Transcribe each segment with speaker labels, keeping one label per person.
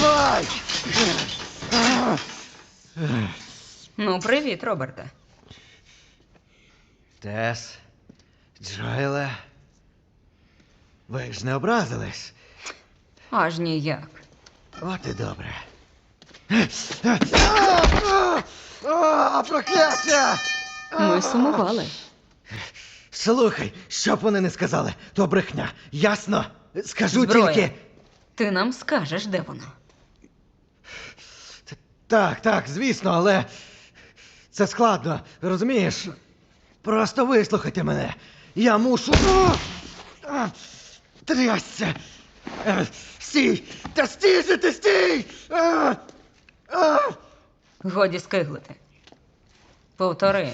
Speaker 1: Давай!
Speaker 2: Ну, привіт, Роберте.
Speaker 1: Тес, Джоеле. Ви ж не образились?
Speaker 2: Аж ніяк.
Speaker 1: От і добре. А, прокляття!
Speaker 2: Ми сумували.
Speaker 1: Слухай, що б вони не сказали, то брехня. Ясно? Скажу
Speaker 2: Зброя.
Speaker 1: тільки.
Speaker 2: Ти нам скажеш, де вона.
Speaker 1: Так, так, звісно, але це складно, розумієш? Просто вислухайте мене. Я мушу. Трясся! Е, Стій! Та стій же ти стій! А! А!
Speaker 2: Годі скиглити. Повтори.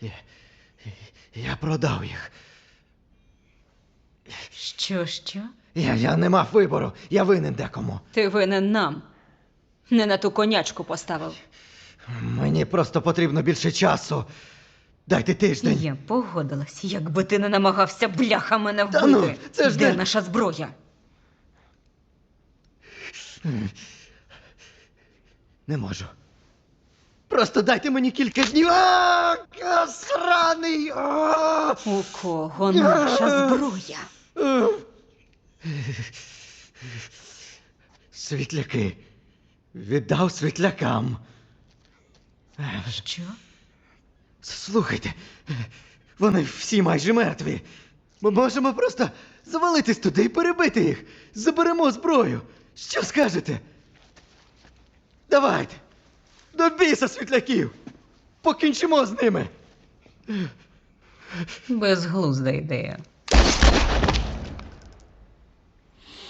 Speaker 1: Я, я продав їх.
Speaker 2: Що, що?
Speaker 1: Я, я не мав вибору, я винен декому.
Speaker 2: Ти винен нам. Не на ту конячку поставив.
Speaker 1: Мені просто потрібно більше часу. Дайте тиждень.
Speaker 2: Я погодилась, якби ти не намагався бляха мене
Speaker 1: Та
Speaker 2: вбити.
Speaker 1: ну, це ж
Speaker 2: де
Speaker 1: не-
Speaker 2: наша зброя?
Speaker 1: Не можу. Просто дайте мені кілька днів. А, а, сраний! А!
Speaker 2: У кого наша зброя?
Speaker 1: Світляки. Віддав світлякам.
Speaker 2: Що?
Speaker 1: Слухайте, вони всі майже мертві. Ми можемо просто завалитись туди і перебити їх. Заберемо зброю. Що скажете? Давайте. До біса світляків. Покінчимо з ними.
Speaker 2: Безглузда ідея.